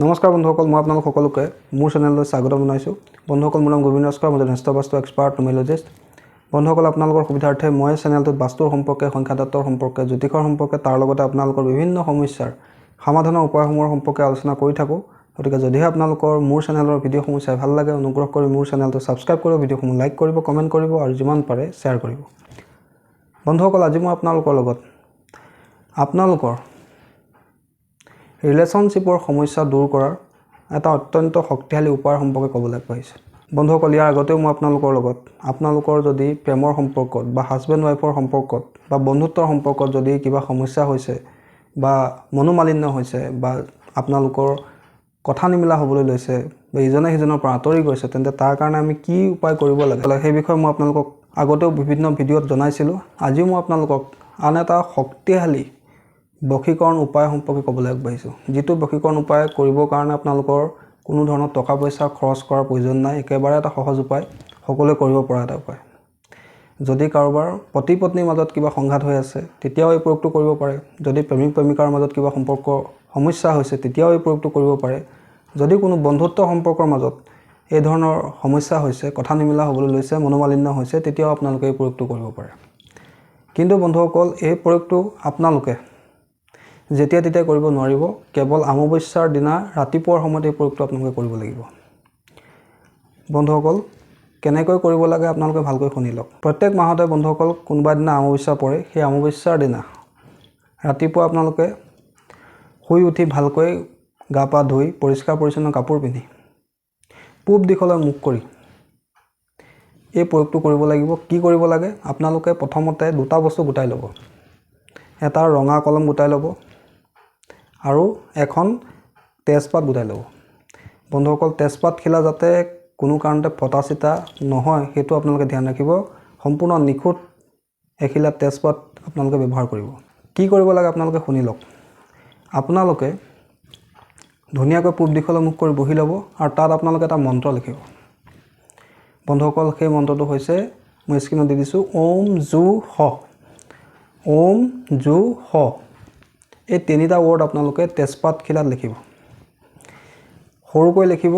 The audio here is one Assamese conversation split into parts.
নমস্কাৰ বন্ধুসকল মই আপোনালোক সকলোকে মোৰ চেনেললৈ স্বাগতম জনাইছোঁ। বন্ধুসকল মোৰ নাম গোবিন্দ নস্কৰ মই জ্যেষ্ঠ বাস্তু এক্সপাৰ্ট নোমেলজিষ্ট বন্ধুসকল আপোনালোকৰ সুবিধাৰ্থে মই চেনেলটোত বাস্তুৰ সম্পৰ্কে সংখ্যাতত্বৰ সম্পৰ্কে জ্যোতিষৰ সম্পৰ্কে তাৰ লগতে আপোনালোকৰ বিভিন্ন সমস্যাৰ সমাধানৰ উপায়সমূহৰ সম্পৰ্কে আলোচনা কৰি থাকোঁ। গতিকে যদিহে আপোনালোকৰ মোৰ চেনেলৰ ভিডিঅ'সমূহ চাই ভাল লাগে অনুগ্ৰহ কৰি মোৰ চেনেলটো ছাবস্ক্ৰাইব কৰিব ভিডিঅ'সমূহ লাইক কৰিব কমেণ্ট কৰিব আৰু যিমান পাৰে শ্বেয়াৰ কৰিব। বন্ধুসকল আজি মই আপোনালোকৰ লগত আপোনালোকৰ ৰিলেশ্যনশ্বিপৰ সমস্যা দূৰ কৰাৰ এটা অত্যন্ত শক্তিশালী উপায়ৰ সম্পৰ্কে ক'বলৈ আগবাঢ়িছোঁ বন্ধুসকল ইয়াৰ আগতেও মই আপোনালোকৰ লগত আপোনালোকৰ যদি প্ৰেমৰ সম্পৰ্কত বা হাজবেণ্ড ৱাইফৰ সম্পৰ্কত বা বন্ধুত্বৰ সম্পৰ্কত যদি কিবা সমস্যা হৈছে বা মনোমালিন্য হৈছে বা আপোনালোকৰ কথা নিমিলা হ'বলৈ লৈছে বা ইজনে সিজনৰ পৰা আঁতৰি গৈছে তেন্তে তাৰ কাৰণে আমি কি উপায় কৰিব লাগে? সেই বিষয়ে মই আপোনালোকক আগতেও বিভিন্ন ভিডিঅ'ত জনাইছিলোঁ। আজিও মই আপোনালোকক আন এটা শক্তিশালী বশীকৰণ উপায় সম্পৰ্কে ক'বলৈ আগবাঢ়িছোঁ। যিটো বশীকৰণ উপায় কৰিবৰ কাৰণে আপোনালোকৰ কোনো ধৰণৰ টকা পইচা খৰচ কৰাৰ প্ৰয়োজন নাই একেবাৰে এটা সহজ উপায় সকলোৱে কৰিব পৰা এটা উপায়। যদি কাৰোবাৰ পতি পত্নীৰ মাজত কিবা সংঘাত হৈ আছে তেতিয়াও এই প্ৰয়োগটো কৰিব পাৰে। যদি প্ৰেমিক প্ৰেমিকাৰ মাজত কিবা সম্পৰ্ক সমস্যা হৈছে তেতিয়াও এই প্ৰয়োগটো কৰিব পাৰে। যদি কোনো বন্ধুত্ব সম্পৰ্কৰ মাজত এই ধৰণৰ সমস্যা হৈছে কথা নিমিলা হ'বলৈ লৈছে মনোমালিন্য হৈছে তেতিয়াও আপোনালোকে এই প্ৰয়োগটো কৰিব পাৰে। কিন্তু বন্ধুসকল এই প্ৰয়োগটো আপোনালোকে যেতিয়া তেতিয়া কৰিব নোৱাৰিব কেৱল অমাৱস্যাৰ দিনা ৰাতিপুৱাৰ সময়ত এই প্ৰয়োগটো আপোনালোকে কৰিব লাগিব। বন্ধুসকল কেনেকৈ কৰিব লাগে আপোনালোকে ভালকৈ শুনি লওক। প্ৰত্যেক মাহতে বন্ধুসকল কোনোবা দিনা অমাৱস্যা পৰে সেই অমাৱস্যাৰ দিনা ৰাতিপুৱা আপোনালোকে শুই উঠি ভালকৈ গা পা ধুই পৰিষ্কাৰ পৰিচ্ছন্ন কাপোৰ পিন্ধি পূব দিশলৈ মুখ কৰি এই প্ৰয়োগটো কৰিব লাগিব। কি কৰিব লাগে? আপোনালোকে প্ৰথমতে দুটা বস্তু গোটাই ল'ব। এটা ৰঙা কলম গোটাই ল'ব। আৰু এখন তেজপাত গোটাই ল'ব। বন্ধুসকল, তেজপাত খিলা যাতে কোনো কাৰণতে ফটা চিটা নহয়, সেইটো আপোনালোকে ধ্যান ৰাখিব। সম্পূৰ্ণ নিখুঁত এখিলা তেজপাত আপোনালোকে ব্যৱহাৰ কৰিব। কি কৰিব লাগে আপোনালোকে শুনি লওক। আপোনালোকে ধুনীয়াকৈ পূব দিশলৈ মুখ কৰি বহি ল'ব আৰু তাত আপোনালোকে এটা মন্ত্ৰ লিখিব। বন্ধুসকল, সেই মন্ত্ৰটো হৈছে, মই স্ক্ৰীণত দি দিছোঁ, ওম জু হ ওম জু হ এই তিনিটা ৱৰ্ড আপোনালোকে তেজপাত খিলাত লিখিব। সৰুকৈ লিখিব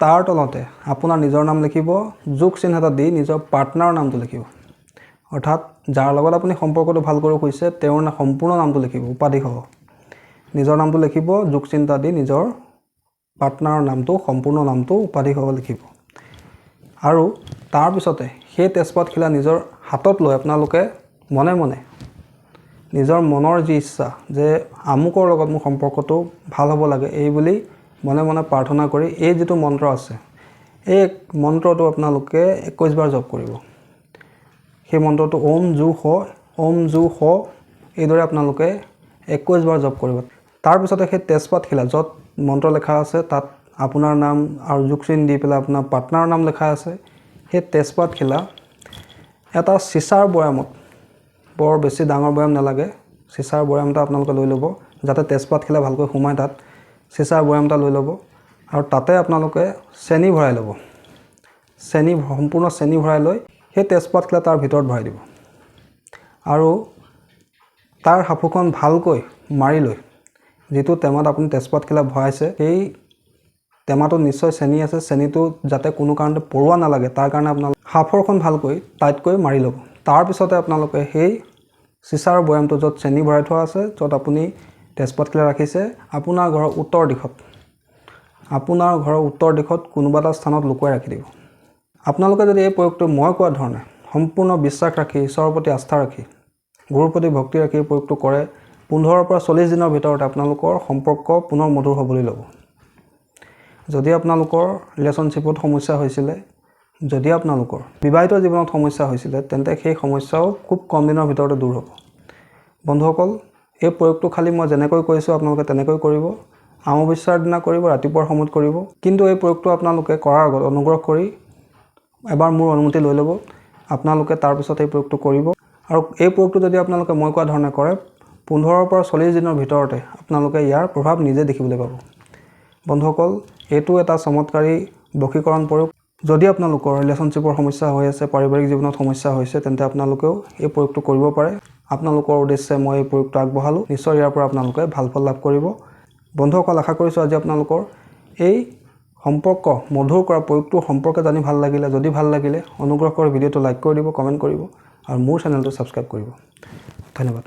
তাৰ তলতে আপোনাৰ নিজৰ নাম লিখিব যোগ চিহ্ন এটা দি নিজৰ পাৰ্টনাৰৰ নামটো লিখিব। অৰ্থাৎ যাৰ লগত আপুনি সম্পৰ্কটো ভাল কৰিব খুজিছে তেওঁৰ সম্পূৰ্ণ নামটো লিখিব উপাধিসহ নিজৰ নামটো লিখিব যোগ এটা দি নিজৰ পাৰ্টনাৰৰ নামটো সম্পূৰ্ণ নামটো উপাধিসহ লিখিব। আৰু তাৰপিছতে সেই তেজপাতখিলা নিজৰ হাতত লৈ আপোনালোকে মনে মনে নিজৰ মনৰ যি ইচ্ছা যে আমুকৰ লগত মোৰ সম্পৰ্কটো ভাল হ'ব লাগে এই বুলি মনে মনে প্ৰাৰ্থনা কৰি এই যিটো মন্ত্ৰ আছে এই মন্ত্ৰটো আপোনালোকে একৈছবাৰ জপ কৰিব। সেই মন্ত্ৰটো ওম জু হ ওম জু হ এইদৰে আপোনালোকে একৈছবাৰ জপ কৰিব। তাৰপিছতে সেই তেজপাতখিলা য'ত মন্ত্ৰ লেখা আছে তাত আপোনাৰ নাম আৰু যোগ চিন দি পেলাই আপোনাৰ পাৰ্টনাৰৰ নাম লেখা আছে সেই তেজপাতখিলা এটা চিচাৰ বৈয়ামত বৰ বেছি ডাঙৰ বৈয়াম নালাগে। চিচাৰ বৈয়াম এটা আপোনালোকে লৈ ল'ব। যাতে তেজপাতখিলা ভালকৈ সোমায় তাত। চিচাৰ বৈয়াম এটা লৈ ল'ব। আৰু তাতে আপোনালোকে চেনি ভৰাই ল'ব। চেনি সম্পূৰ্ণ চেনি ভৰাই লৈ সেই তেজপাতখিলা তাৰ ভিতৰত ভৰাই দিব। আৰু তাৰ সাঁফুখন ভালকৈ মাৰি লৈ যিটো টেমাত আপুনি তেজপাতখিলা ভৰাইছে সেই টেমাটোত নিশ্চয় চেনি আছে। চেনিটো যাতে কোনো কাৰণতে পৰোৱা নালাগে তাৰ কাৰণে আপোনালোকে সাঁফৰখন ভালকৈ টাইটকৈ মাৰি ল'ব। তাৰপিছতে আপোনালোকে সেই চিচাৰ বৈয়ামটো য'ত চেনি ভৰাই থোৱা আছে য'ত আপুনি তেজপাতখিলা ৰাখিছে। আপোনাৰ ঘৰৰ উত্তৰ দিশত আপোনাৰ ঘৰৰ উত্তৰ দিশত কোনোবা এটা স্থানত লুকুৱাই ৰাখি দিব। আপোনালোকে যদি এই প্ৰয়োগটো মই কোৱা ধৰণে সম্পূৰ্ণ বিশ্বাস ৰাখি ঈশ্বৰৰ প্ৰতি আস্থা ৰাখি গুৰুৰ প্ৰতি ভক্তি ৰাখি প্ৰয়োগটো কৰে পোন্ধৰৰ পৰা চল্লিছ দিনৰ ভিতৰতে আপোনালোকৰ সম্পৰ্ক পুনৰ মধুৰ হ'বলৈ ল'ব। যদি আপোনালোকৰ ৰিলেশ্যনশ্বিপত সমস্যা হৈছিলে যদি আপোনালোকৰ বিবাহিত জীৱনত সমস্যা হৈছিলে তেন্তে সেই সমস্যাও খুব কম দিনৰ ভিতৰতে দূৰ হ'ব। বন্ধুসকল এই প্ৰয়োগটো খালী মই যেনেকৈ কৈছোঁ আপোনালোকে তেনেকৈ কৰিব। অমাৱস্যাৰ দিনা কৰিব ৰাতিপুৱাৰ সময়ত কৰিব। কিন্তু এই প্ৰয়োগটো আপোনালোকে কৰাৰ আগত অনুগ্ৰহ কৰি এবাৰ মোৰ অনুমতি লৈ ল'ব। আপোনালোকে তাৰপিছত এই প্ৰয়োগটো কৰিব। আৰু এই প্ৰয়োগটো যদি আপোনালোকে মই কোৱা ধৰণে কৰে পোন্ধৰৰ পৰা চল্লিছ দিনৰ ভিতৰতে আপোনালোকে ইয়াৰ প্ৰভাৱ নিজে দেখিবলৈ পাব। বন্ধুসকল এইটো এটা চমৎকাৰী বশীকৰণ প্ৰয়োগ। যদি আপোনালোকৰ ৰিলেশ্যনশ্বিপৰ সমস্যা হৈ আছে পাৰিবাৰিক জীৱনত সমস্যা হৈছে তেন্তে আপোনালোকেও এই প্ৰয়োগটো কৰিব পাৰে। আপোনালোকৰ উদ্দেশ্যে মই এই প্ৰয়োগটো আগবঢ়ালোঁ। নিশ্চয় ইয়াৰ পৰা আপোনালোকে ভাল ফল লাভ কৰিব। বন্ধুসকল আশা কৰিছোঁ আজি আপোনালোকৰ এই সম্পৰ্ক মধুৰ কৰা প্ৰয়োগটোৰ সম্পৰ্কে জানি ভাল লাগিলে। যদি ভাল লাগিলে অনুগ্ৰহ কৰি ভিডিঅ'টো লাইক কৰি দিব কমেণ্ট কৰিব আৰু মোৰ চেনেলটো ছাবস্ক্ৰাইব কৰিব। ধন্যবাদ।